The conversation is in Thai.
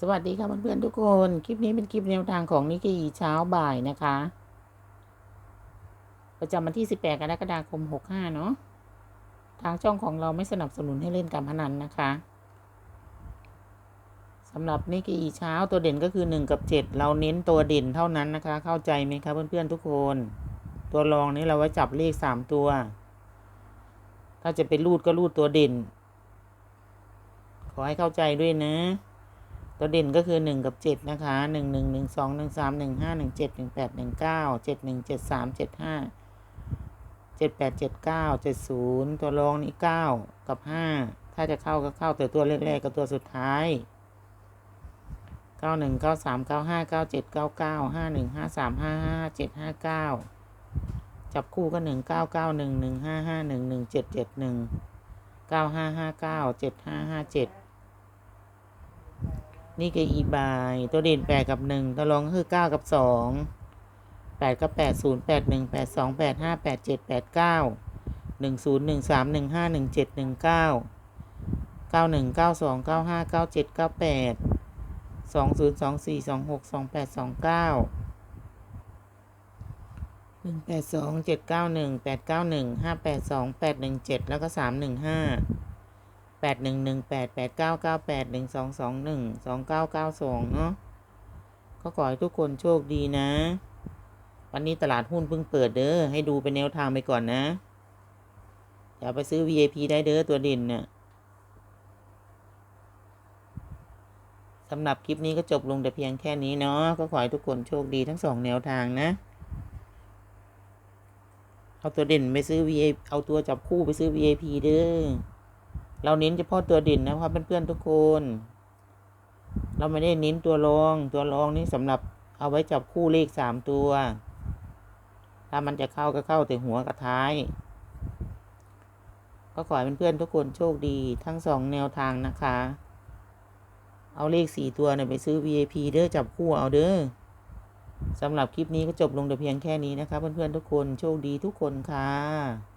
สวัสดีค่ะเพื่อนๆทุกคน คลิปนี้เป็นคลิปแนวทางของนิกกี้เช้าบ่ายนะคะ ประจำวันที่ 18 กรกฎาคม 65 เนาะทางช่องของเราไม่สนับสนุนให้เล่นการพนันนะคะสำหรับนิกกี้เช้าตัวเด่นก็คือ 1 กับ 7 เราเน้นตัวเด่นเท่านั้นนะคะ เข้าใจไหมคะเพื่อนๆทุกคน ตัวรองนี้เราไว้จับเลข 3 ตัว ถ้าจะเป็นรูดก็รูดตัวเด่น ขอให้เข้าใจด้วยนะ ตัวเด่นก็คือหนึ่งกับเจ็ดนะคะหนึ่งหนึ่งหนึ่งสองหนึ่งสามหนึ่งห้าหนึ่งเจ็ดหนึ่งแปดหนึ่งเก้าเจ็ดหนึ่งเจ็ดสามเจ็ดห้าเจ็ดแปดเจ็ดเก้าเจ็ดศูนย์ตัวรองนี่เก้ากับห้าถ้าจะเข้าก็เข้าแต่ตัวแรกๆกับตัวสุดท้ายเก้าหนึ่งเก้าสามเก้าห้าเก้าเจ็ดเก้าเก้าห้าหนึ่งห้าสามห้าห้าเจ็ดห้าเก้าจับคู่ก็หนึ่งเก้าเก้าหนึ่งหนึ่งห้าห้าห นี่ก็อีบาย ตัวเด่นแปดกับหนึ่งตัวรองก็คือเก้ากับสองแปดกับแปดศูนย์แปดหนึ่งแปดสองแปดห้าแปดเจ็ดแปดเก้าหนึ่งศูนย์หนึ่งสามหนึ่งห้าหนึ่งเจ็ดหนึ่งเก้าเก้าหนึ่งเก้าสองเก้าห้าเก้าเจ็ดเก้าแปดสองศูนย์สองสี่สองหกสองแปดสองเก้าหนึ่งแปดสองเจ็ดเก้าหนึ่งแปดเก้าหนึ่งห้าแปดสองแปดหนึ่งเจ็ดแล้วก็สามหนึ่งห้า ดหนึ่งหนึ่งแปดแปดเก้าเก้าแปดหนึ่งสองสองหนึ่งสองเก้าเก้าสองเนาะก็ขอให้ทุกคนโชคดีนะ วันนี้ตลาดหุ้นเพิ่งเปิดเด้อให้ดูเป็นแนวทางไปก่อนนะ อย่าไปซื้อ VIP ได้เด้อตัวเด่นเนี่ยสำหรับคลิปนี้ก็จบลงแต่เพียงแค่นี้เนาะก็ขอให้ทุกคนโชคดีทั้งสองแนวทางนะ เอาตัวเด่นไปซื้อ VIP เอาตัวจับคู่ไปซื้อ VIP เด้อ เราเน้นเฉพาะตัวด่นนะครับเพื่อนๆทุกคน เราไม่ได้เน้นตัวรอง ตัวรองนี่สำหรับเอาไว้จับคู่เลขสามตัว ถ้ามันจะเข้าก็เข้าแต่หัวกับท้าย ก็ขอให้เพื่อนๆทุกคนโชคดีทั้งสองแนวทางนะคะ เอาเลขสี่ตัวเนี่ยไปซื้อ VIP เด้อจับคู่เอาเด้อสำหรับคลิปนี้ก็จบลงแต่เพียงแค่นี้นะคะเพื่อนๆทุกคนโชคดีทุกคนค่ะ